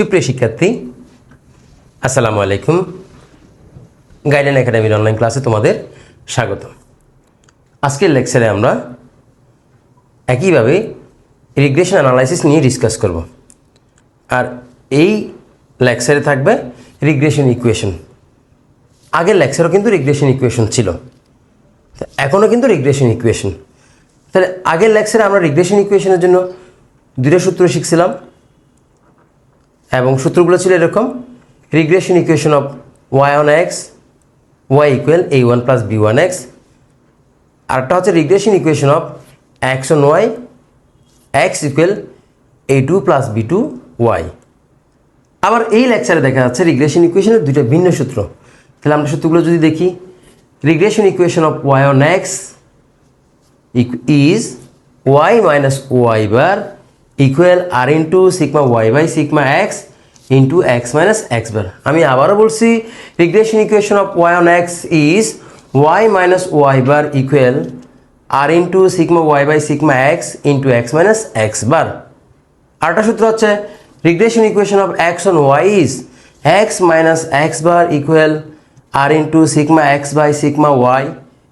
সুপ্রিয় শিক্ষার্থী, আসসালামু আলাইকুম। গাইডেন একাডেমির অনলাইন ক্লাসে তোমাদের স্বাগত আজকের লেকচারে আমরা একইভাবে রিগ্রেশন অ্যানালাইসিস নিয়ে ডিসকাস করব। আর এই লেকচারে থাকবে রিগ্রেশন ইকুয়েশন আগের লেকচারও কিন্তু রিগ্রেশন ইকুয়েশন ছিল। এখনও কিন্তু রিগ্রেশন ইকুয়েশন তাহলে আগের লেকচারে আমরা রিগ্রেশন ইকুয়েশনের জন্য দুটো সূত্র শিখছিলাম। এবং সূত্রগুলো ছিল এরকম regression equation of Y on X Y equal A one plus B one X আরেকটা হচ্ছে regression equation of X on Y X equal A two plus B two Y আবার এই লেকচারে দেখা যাচ্ছে রিগ্রেশন ইকুয়েশনের দুটো ভিন্ন সূত্র। তাহলে আমরা সূত্রগুলো যদি দেখি regression equation of Y on X is Y minus Y bar equal r into sigma y by sigma x into x minus x bar আমি আবারও বলছি regression equation of y on x is y minus y bar equal r into sigma y by sigma x into x minus x bar আরেকটা সূত্র হচ্ছে regression equation of x on y is x minus x bar equal r into sigma x by sigma y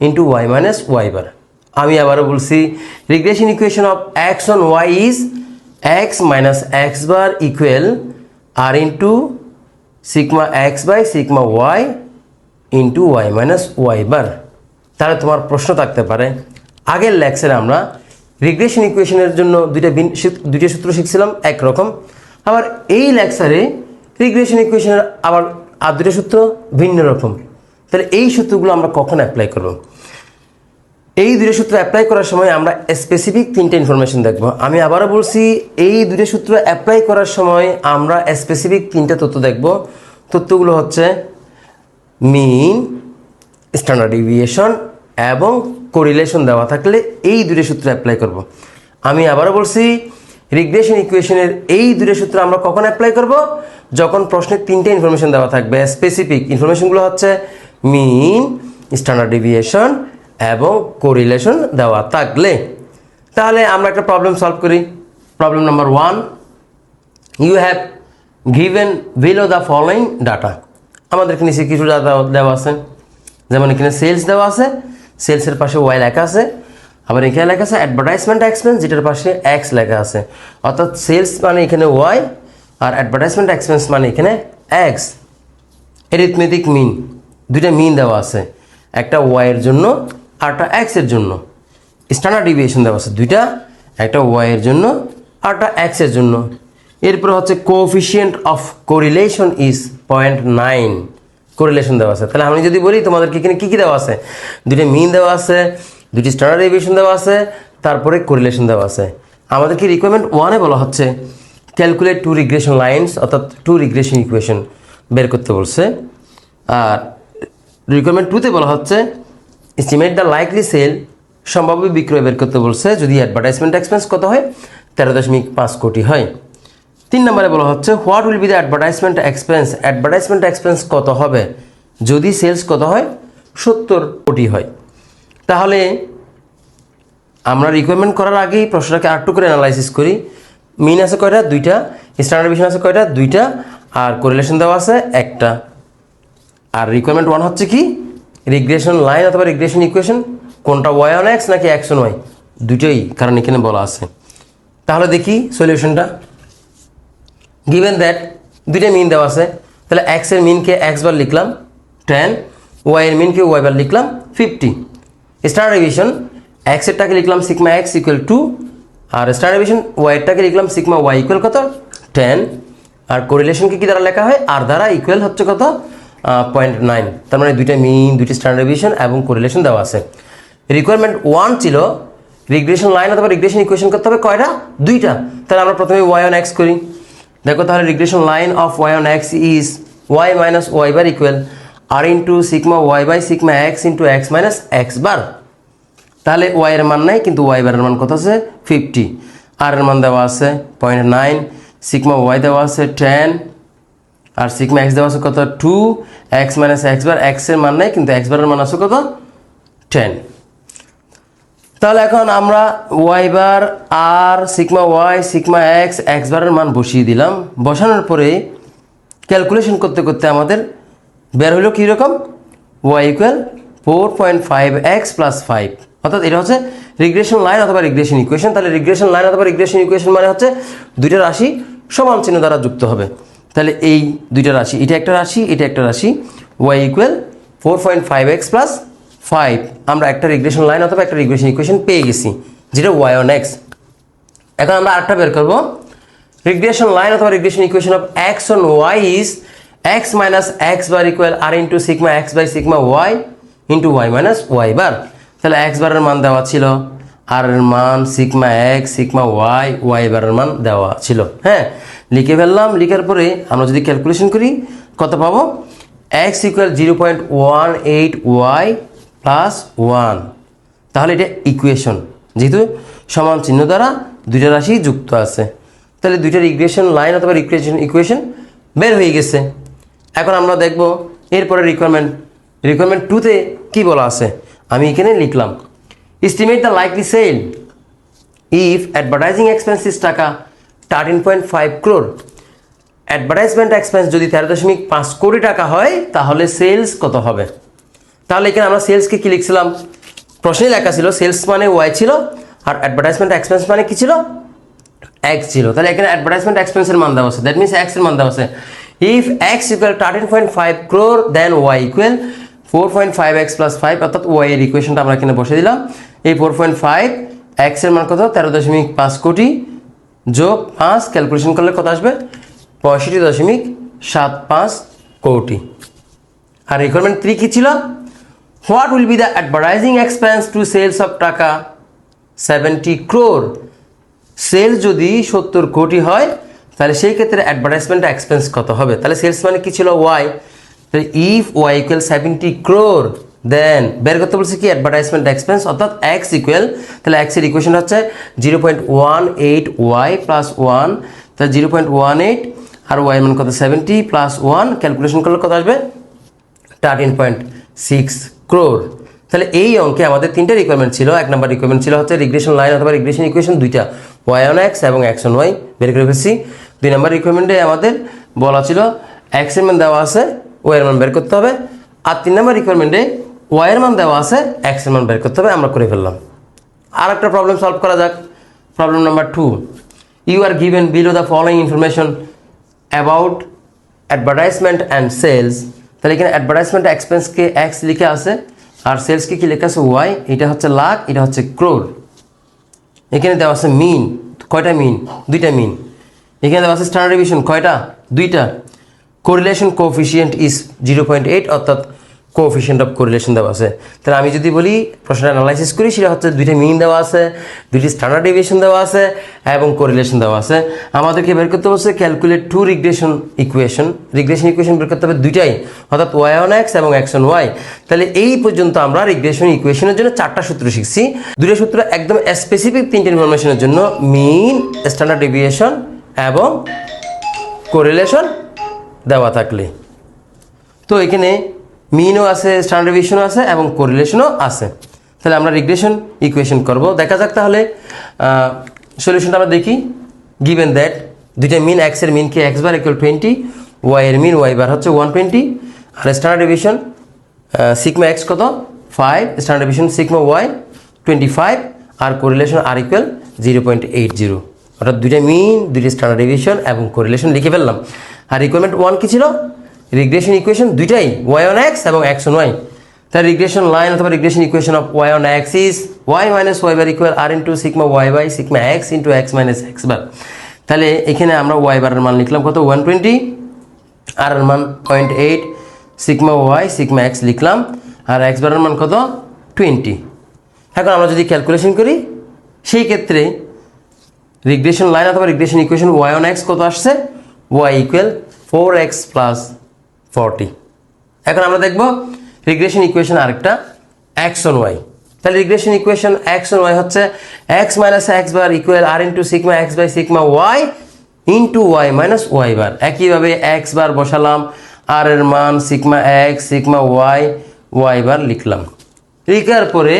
into y minus y bar আমি আবারও বলছি regression equation of X on Y is X minus X bar equal R into sigma X by sigma Y into Y minus Y bar তাহলে তোমার প্রশ্ন থাকতে পারে, আগের লেকচারে আমরা রিগ্রেশন ইকুয়েশনের জন্য দুইটা দুইটা সূত্র শিখছিলাম, একরকম। আবার এই লেকচারে রিগ্রেশন ইকুয়েশনের আবার আর দুটো সূত্র ভিন্ন রকম। তাহলে এই সূত্রগুলো আমরা কখন অ্যাপ্লাই করব? এই দুটো সূত্র অ্যাপ্লাই করার সময় আমরা স্পেসিফিক তিনটে ইনফরমেশন দেখব। আমি আবারও বলছি, এই দুটো সূত্র অ্যাপ্লাই করার সময় আমরা স্পেসিফিক তিনটে তথ্য দেখব। তথ্যগুলো হচ্ছে মিন স্ট্যান্ডার্ড ডিভিয়েশন এবং কোরিলেশন দেওয়া থাকলে এই দুটো সূত্র অ্যাপ্লাই করব। আমি আবারও বলছি রিগ্রেশন ইকুয়েশনের এই দুটো সূত্র আমরা কখন অ্যাপ্লাই করব? যখন প্রশ্নের তিনটে ইনফরমেশন দেওয়া থাকবে। স্পেসিফিক ইনফরমেশনগুলো হচ্ছে মিন স্ট্যান্ডার্ড ডিভিয়েশন এবং কোরিলেশন দেওয়া থাকলে। তাহলে আমরা একটা প্রবলেম সলভ করি। Problem number one you have given below the following data আমাদের এখানে সে কিছু ডাটা দেওয়া আছে। যেমন এখানে সেলস দেওয়া আছে। সেলসের পাশে ওয়াই লেখা আছে। আবার এখানে লেখা আছে অ্যাডভার্টাইজমেন্ট এক্সপেন্স যেটার পাশে এক্স লেখা আছে। অর্থাৎ সেলস মানে এখানে ওয়াই আর অ্যাডভার্টাইজমেন্ট এক্সপেন্স মানে এখানে এক্স এরিথমেটিক মিন দুইটা মিন দেওয়া আছে। একটা ওয়াইয়ের জন্য আরটা এক্সের জন্য। স্ট্যান্ডার্ড ডিভিয়েশন দেওয়া আছে দুইটা, একটা ওয়াইয়ের জন্য আরটা এক্সের জন্য। এরপর হচ্ছে coefficient of correlation is point nine correlation দেওয়া আছে। তাহলে আমি যদি বলি, তোমাদেরকে এখানে কী কী দেওয়া আছে? দুইটা মিন দেওয়া আছে দুটি স্ট্যান্ডার্ড ডিভিয়েশন দেওয়া আছে, তারপরে কোরিলেশন দেওয়া আছে। আমাদেরকে রিকোয়ারমেন্ট ওয়ানে বলা হচ্ছে? ক্যালকুলেট টু রিগ্রেশন লাইন্স অর্থাৎ টু রিগ্রেশন ইকুয়েশন বের করতে বলছে। আর রিকোয়ারমেন্ট টুতে বলা হচ্ছে এস্টিমেট দ্য লাইকলি সেল সম্ভাব্য বিক্রয় বের করতে বলছে। যদি অ্যাডভার্টাইজমেন্ট এক্সপেন্স কত হয়? তেরো দশমিক পাঁচ কোটি হয়। তিন নম্বরে বলা হচ্ছে what will be the advertisement expense advertisement expense কত হবে? যদি সেলস কত হয়? সত্তর কোটি হয়। তাহলে আমরা রিকোয়ারমেন্ট করার আগেই প্রশ্নটাকে আরেকটু করে অ্যানালাইসিস করি। মিন আছে কয়টা? দুইটা। স্ট্যান্ডার্ড ডিভিশন আছে কয়টা? দুইটা। আর কোরিলেশন দেওয়া আছে একটা। আর রিকোয়ারমেন্ট ওয়ান হচ্ছে কি? রিগ্রেশন লাইন অথবা রিগ্রেশন ইকুয়েশন কোনটা ওয়াই অন এক্স নাকি এক্স অন ওয়াই দুটোই, কারণ এখানে বলা আছে। তাহলে দেখি সলিউশনটা গিভেন দ্যাট দুইটা মিন দেওয়া আছে, তাহলে এক্সের মিনকে এক্স বার লিখলাম টেন ওয়াই ওয়াইয়ের মিনকে ওয়াই বার লিখলাম ফিফটি স্টার ডিভিশন এক্সেরটাকে লিখলাম সিগমা এক্স ইকুয়াল টু আর স্টার ডিভিশন ওয়াইয়েরটাকে লিখলাম সিগমা ওয়াই ইকুয়াল কত? টেন আর কোরিলেশনকে কি দ্বারা লেখা হয়? আর দ্বারা ইকুয়াল হচ্ছে কত? পয়েন্ট নাইন তার মানে দুইটা মিন দুইটি স্ট্যান্ডার্ড ডিভিশন এবং কোরিলেশন দেওয়া আছে। রিকোয়ারমেন্ট ওয়ান ছিল রিগ্রেশন লাইন অথবা রিগ্রেশন ইকুয়েশন করতে হবে কয়টা? দুইটা। তাহলে আমরা প্রথমে ওয়াই অন এক্স করি। দেখো তাহলে regression line of Y on X is Y minus Y bar equal R into sigma Y by sigma X into X minus X bar তাহলে ওয়াই এর মান নাই, কিন্তু ওয়াই বারের মান কত আছে? ফিফটি আর এর মান দেওয়া আছে পয়েন্ট নাইন সিগমা ওয়াই দেওয়া আছে টেন আর সিগমা এক্স দেওয়া আছে কত? Two X minus X bar এক্সের মান নাই, কিন্তু এক্স বারের মান আছে কত? টেন তাহলে এখন আমরা ওয়াই বার আর sigma Y sigma X X বারের মান বসিয়ে দিলাম। বসানোর পরে ক্যালকুলেশন করতে করতে আমাদের বের হলো কীরকম Y equal four point five X plus five অর্থাৎ এটা হচ্ছে রিগ্রেশন লাইন অথবা রিগ্রেশন ইকুয়েশন তাহলে রিগ্রেশন লাইন অথবা রিগ্রেশন ইকুয়েশন মানে হচ্ছে দুইটা রাশি সমান চিহ্ন দ্বারা যুক্ত হবে। তাহলে এই দুইটা রাশি, এটা একটা রাশি, এটা একটা রাশি Y equal four point five X plus five আমরা একটা রিগ্রেশন লাইন অথবা একটা রিগ্রেশন ইকুয়েশন পেয়ে গেছি, যেটা ওয়াই অন এক্স এখন আমরা আরেকটা বের করব। রিগ্রেশন লাইন অথবা regression equation of X on Y is X minus X bar equal R into sigma X by sigma Y into Y minus Y bar তাহলে এক্স বারের মান দেওয়া ছিল আর এর মান sigma X sigma Y Y বারের মান দেওয়া ছিল হ্যাঁ? লিখে ফেললাম, লিখার পরে আমরা যদি ক্যালকুলেশন করি, কত পাবো? X equal zero point one eight Y plus one তাহলে এটা ইকুয়েশন যেহেতু সমান চিহ্ন দ্বারা দুইটা রাশি যুক্ত আছে। তাহলে দুইটার ইকুয়েশন লাইন অথবা ইকুয়েশন ইকুয়েশন বের হয়ে গেছে। এখন আমরা দেখব এরপরে রিকোয়ারমেন্ট রিকোয়ারমেন্ট টুতে কী বলা আছে? আমি এখানে লিখলাম estimate the likely sale if advertising expenses টাকা thirteen point five crore advertisement expense যদি তেরো দশমিক পাঁচ কোটি টাকা হয়, তাহলে সেলস কত হবে? তাহলে এখানে আমরা সেলসকে কি লিখছিলাম? প্রশ্নে লেখা ছিল সেলস মানে ওয়াই ছিল, আর অ্যাডভার্টাইজমেন্ট এক্সপেন্স মানে কি ছিল? এক্স ছিল। তাহলে এখানে অ্যাডভার্টাইজমেন্ট এক্সপেন্সের মান দেওয়া আছে। দ্যাট মিনস এক্সের মান দেওয়া আছে। If X equal thirteen point five crore then Y equal four point five X plus five অর্থাৎ ওয়াই এর ইকুয়েশনটা আমরা এখানে বসে দিলাম। এই ফোর পয়েন্ট ফাইভ এক্সের মান কত? তেরো দশমিক পাঁচ কোটি। যোগ পাঁচ ক্যালকুলেশন করলে কত আসবে? পঁয়ষট্টি দশমিক সাত পাঁচ কোটি। আর রিকোয়ারমেন্ট থ্রি কী ছিল? What will be the advertising expense to sales of টাকা? সেভেন্টি ক্রোর সেল যদি সত্তর কোটি হয়, তাহলে সেই ক্ষেত্রে অ্যাডভার্টাইজমেন্ট এক্সপেন্স কত হবে? তাহলে সেলস মানে কি ছিল? ওয়াই তাহলে if Y equal seventy crore then বের করতে বলছে কি? অ্যাডভার্টাইজমেন্ট এক্সপেন্স অর্থাৎ এক্স ইকুয়াল তাহলে এক্সের ইকুয়েশন হচ্ছে zero point one eight Y plus one তাহলে জিরো পয়েন্ট ওয়ান এইট আর ওয়াই মান কত? সেভেন্টি প্লাস ওয়ান ক্যালকুলেশন করলে কত আসবে? থার্টিন পয়েন্ট সিক্স ক্রোর তাহলে এই অঙ্কে আমাদের তিনটা রিকোয়ারমেন্ট ছিল। এক নম্বর রিকোয়ারমেন্ট ছিল হচ্ছে রিগ্রেশন লাইন অথবা রিগ্রেশন ইকুয়েশন দুইটা। ওয়াই অন এক্স এবং এক্স অন ওয়াই বের করে ফেলছি। দুই নম্বর রিকোয়ারমেন্টে আমাদের বলা ছিল এক্সের মান দেওয়া আছে ওয়াই এর মান বের করতে হবে। আর তিন নম্বর রিকোয়ারমেন্টে ওয়াই এর মান দেওয়া আছে এক্সের মান বের করতে হবে, আমরা করে ফেললাম। আর একটা প্রবলেম সলভ করা যাক। Problem number two you are given below the following information about advertisement and sales তাহলে এখানে অ্যাডভার্টাইজমেন্ট এক্সপেন্সকে এক্স লিখে আছে, আর সেলসকে কি লেখা আছে? ওয়াই এটা হচ্ছে লাখ, এটা হচ্ছে ক্রোর এখানে দেওয়া আছে মিন কয়টা মিন দুইটা মিন এখানে দেওয়া আছে স্ট্যান্ডার্ড ডিভিশন কয়টা? দুইটা। Correlation coefficient is zero point eight অর্থাৎ কোফিসিয়েন্ট অফ কোরিলেশন দেওয়া আছে। তাহলে আমি যদি বলি প্রশ্নটা অ্যানালাইসিস করি, সেটা হচ্ছে দুইটা মিন দেওয়া আছে, দুইটি স্ট্যান্ডার্ড ডিভিশন দেওয়া আছে, এবং কোরিলেশন দেওয়া আছে। আমাদেরকে বের করতে বলছে calculate two regression equation regression equation বের করতে হবে দুইটাই, অর্থাৎ ওয়াই অন এক্স এবং এক্স অন ওয়াই তাহলে এই পর্যন্ত আমরা রিগ্রেশন ইকুয়েশনের জন্য চারটা সূত্র শিখছি। দুটো সূত্র একদম স্পেসিফিক তিনটে ইনফরমেশনের জন্য মিন স্ট্যান্ডার্ড ডেভিয়েশন এবং কোরিলেশন দেওয়া থাকলে। তো এখানে মিনও আছে স্ট্যান্ডার্ড ডেভিয়েশনও আছে এবং কোরিলেশনও আছে। তাহলে আমরা রিগ্রেশন ইকুয়েশন করব। দেখা যাক তাহলে সলিউশনটা আমরা দেখি। গিভেন দ্যাট দুইটা মিন এক্সের মিন কে X bar equal twenty Y এর মিন ওয়াই বার হচ্ছে ওয়ান টোয়েন্টি আর স্ট্যান্ডার্ড ডেভিয়েশন সিগমা এক্স কত? Five standard deviation sigma Y twenty five আর correlation R equal zero point eight zero অর্থাৎ দুইটা মিন দুইটা standard deviation এবং correlation লিখে ফেললাম। আর রিকোয়ারমেন্ট ওয়ান কী ছিল? রিগ্রেশন ইকুয়েশন দুইটাই ওয়াই অন এক্স এবং এক্স অন ওয়াই তার রিগ্রেশন লাইন অথবা regression equation of Y on X is Y minus Y bar equal R into sigma Y by sigma X into X minus X bar তাহলে এখানে আমরা Y বারের মান লিখলাম কত? ওয়ান টোয়েন্টি আর এর মান point eight sigma Y sigma X লিখলাম। আর এক্স বারের মান কত? টোয়েন্টি এখন আমরা যদি ক্যালকুলেশন করি, সেই ক্ষেত্রে রিগ্রেশন লাইন অথবা regression equation Y on X কত আসছে? Y equal four X plus forty. এখন আমরা দেখব রিগ্রেশন ইকুয়েশন আরেকটা, এক্স অন ওয়াই। তাহলে regression equation X on Y হচ্ছে X minus X bar equal R into sigma X by sigma Y into Y minus Y bar. একইভাবে x bar বসালাম আর এর মান sigma X sigma Y Y bar লিখলাম। লিখার পরে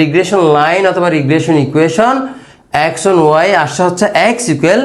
regression line অথবা regression equation X on Y আসছে হচ্ছে X equal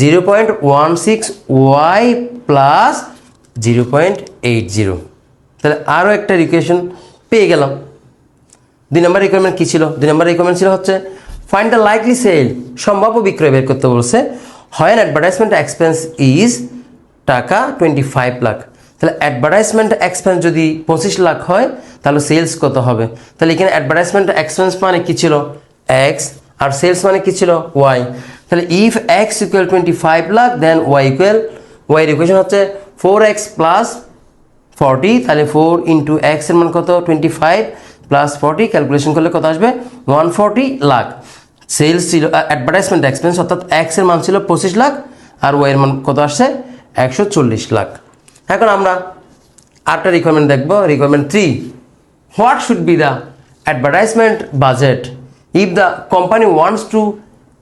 zero point one six Y plus zero point eight zero. তাহলে আরও একটা ইকুয়েশন পেয়ে গেলাম। দুই নম্বর রিকোয়ারমেন্ট কী ছিল? দুই নম্বর রিকোয়ারমেন্ট ছিল হচ্ছে ফাইন্ড দ্য লাইকলি সেল সম্ভাব্য বিক্রয় বের করতে বলছে, হয় অ্যাডভার্টাইজমেন্ট এক্সপেন্স ইজ টাকা টোয়েন্টি ফাইভ লাখ। তাহলে অ্যাডভার্টাইজমেন্ট এক্সপেন্স যদি পঁচিশ লাখ হয়, তাহলে সেলস কত হবে? তাহলে এখানে অ্যাডভার্টাইজমেন্ট এক্সপেন্স মানে কী ছিল? এক্স আর সেলস মানে কী ছিল? ওয়াই তাহলে if X equal twenty five lakh then Y equal Y equation হচ্ছে ফোর এক্স প্লাস ফর্টি তাহলে ফোর ইন্টু এক্সের মান কত? Twenty five plus forty calculation করলে কত আসবে? ওয়ান ফর্টি লাখ সেলস ছিল অ্যাডভার্টাইজমেন্ট এক্সপেন্স অর্থাৎ এক্সের মান ছিল পঁচিশ লাখ আর ওয়াই এর মান কত আসছে? একশো চল্লিশ লাখ এখন আমরা আটটা রিকোয়ারমেন্ট দেখব। Requirement three what should be the advertisement budget if the company wants to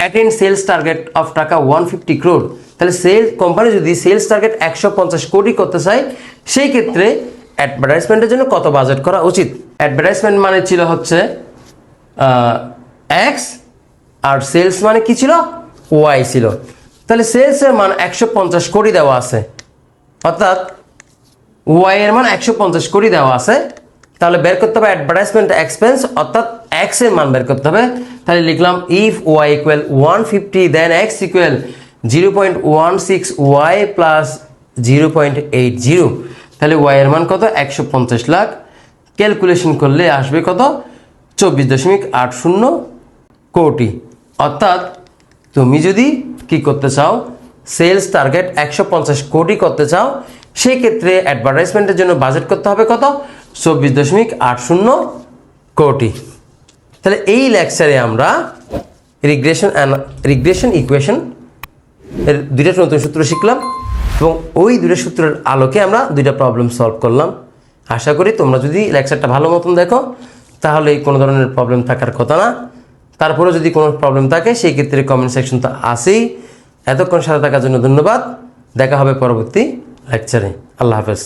attend sales target of টাকা ওয়ান ফিফটি ক্রোড তাহলে সেল কোম্পানি যদি সেলস টার্গেট একশো পঞ্চাশ কোটি করতে চায়, সেই ক্ষেত্রে অ্যাডভার্টাইজমেন্টের জন্য কত বাজেট করা উচিত? অ্যাডভার্টাইজমেন্ট মানে ছিল হচ্ছে এক্স আর সেলস মানে কি ছিল? ওয়াই ছিল। তাহলে সেলসের মান একশো পঞ্চাশ কোটি দেওয়া আছে। অর্থাৎ ওয়াই এর মান একশো পঞ্চাশ কোটি দেওয়া আছে। তাহলে বের করতে হবে অ্যাডভার্টাইজমেন্ট এক্সপেন্স অর্থাৎ এক্সের মান বের করতে হবে। তাহলে লিখলাম if Y equal one fifty then X equal zero point one six Y plus zero point eight zero. তাহলে ওয়াই এর মান কত? একশো পঞ্চাশ লাখ। ক্যালকুলেশন করলে আসবে কত? চব্বিশ দশমিক আট শূন্য কোটি। অর্থাৎ তুমি যদি কি করতে চাও সেলস টার্গেট একশো পঞ্চাশ কোটি করতে চাও সেই ক্ষেত্রে অ্যাডভার্টাইজমেন্টের জন্য বাজেট করতে হবে কত? চব্বিশ দশমিক আট শূন্য কোটি। তাহলে এই লেকচারে আমরা রিগ্রেশন রিগ্রেশন ইকুয়েশন এর দুইটা নতুন সূত্র শিখলাম এবং ওই দুইটা সূত্রের আলোকে আমরা দুইটা প্রবলেম সলভ করলাম। আশা করি তোমরা যদি লেকচারটা ভালো মতন দেখো, তাহলে কোনো ধরনের প্রবলেম থাকার কথা না। তারপরেও যদি কোনো প্রবলেম থাকে, সেই ক্ষেত্রে কমেন্ট সেকশন তো আসেই এতক্ষণ সাথে থাকার জন্য ধন্যবাদ। দেখা হবে পরবর্তী লেকচারে আল্লাহ হাফেজ।